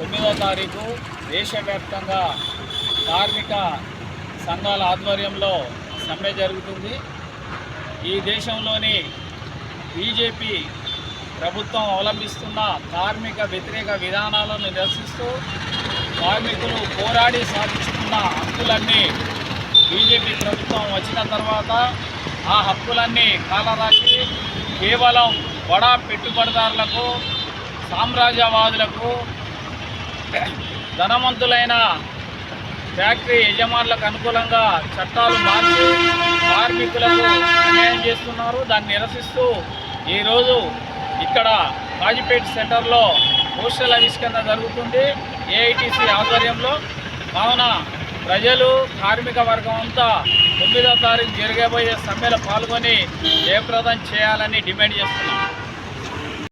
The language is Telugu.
తొమ్మిదో తారీఖు దేశవ్యాప్తంగా కార్మిక సంఘాల ఆధ్వర్యంలో సమ్మె జరుగుతుంది. ఈ దేశంలోని బీజేపీ ప్రభుత్వం అవలంబిస్తున్న కార్మిక వ్యతిరేక విధానాలను నిరసిస్తూ కార్మికులు పోరాడి సాధించుకున్న హక్కులన్నీ బీజేపీ ప్రభుత్వం వచ్చిన తర్వాత ఆ హక్కులన్నీ కాలరాసి కేవలం బడా పెట్టుబడిదారులకు సామ్రాజ్యవాదులకు ధనవంతులైన ఫ్యాక్టరీ యజమానులకు అనుకూలంగా చట్టాలు మార్చి కార్మికులకు అన్యాయం చేస్తున్నారు. దాన్ని నిరసిస్తూ ఈరోజు ఇక్కడ కాజీపేట సెంటర్లో పోస్టల్ ఆవిష్కరణ జరుగుతుంది. ఏఐటీసీ ఆధ్వర్యంలో కావున ప్రజలు కార్మిక వర్గం అంతా తొమ్మిదో తారీఖు జరగబోయే సమ్మెలో పాల్గొని జయప్రదం చేయాలని డిమాండ్ చేస్తున్నాం.